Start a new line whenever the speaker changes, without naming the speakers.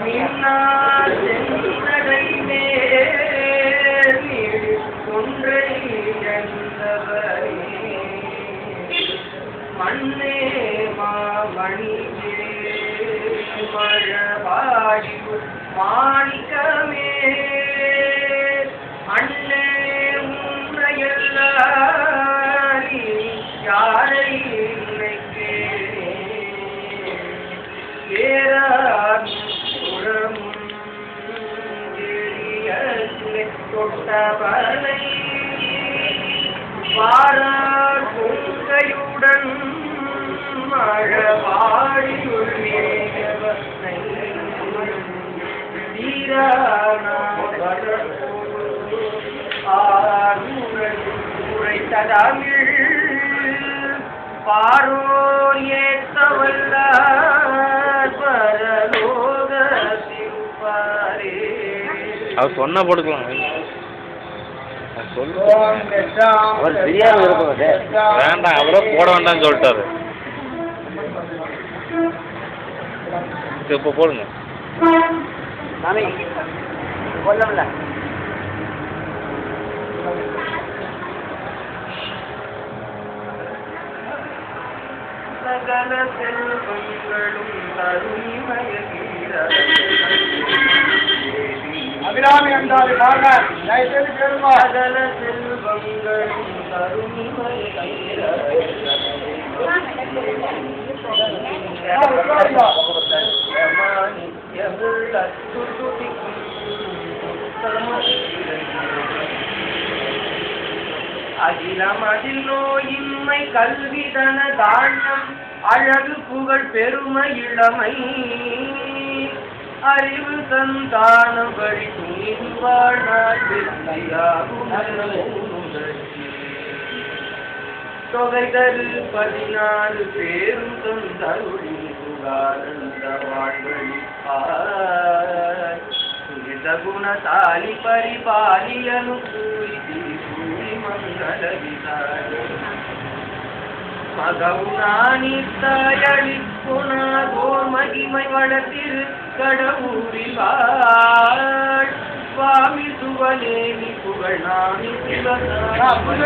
மின்னார் சென்றடை மேறி ஒன்றை என்றவரே மண்ணே மாமணியே மழபாடி மாணிக்கமே அண்ணே உன்னையல்லாரி யாரை நினைக்கிறேன்? எரியசிலை தொட்டவனை வாரார் பொங்கையுடன் மழவாடி உரைத்ததமிழ் பாரோர்
அவர் சொன்னா போட்டுக்கலாம். அவர் அது. வேண்டாம் அவரே போட வேண்டாம்னு சொல்லிட்டாரு. சரி, இப்போ போடுங்க.
சகல செல்வங்களும் கருணிமய
அபிராமி என்றால் வாங்க தயவுசெய்து கேளுங்க.
சகல நோயின்மை கல்விதன தாண்யம் அழகு புகழ் பெருமை இளமை. அறிவு சந்தானம் வழி துணிவு தொகை தரு பதினாலு பேரும் தந்தருளின் புகாரந்த வாழ்வழி குணசாலி பரிபாலியனு கூறி சூரி மங்கள விசாரி மகவுனானித்தாயளி புனாதோர் மகிமை வளர்த்திரு கடவுரில் வாழ் சுவாமி சுவலேனி புகழ் நாமி சிவசாமி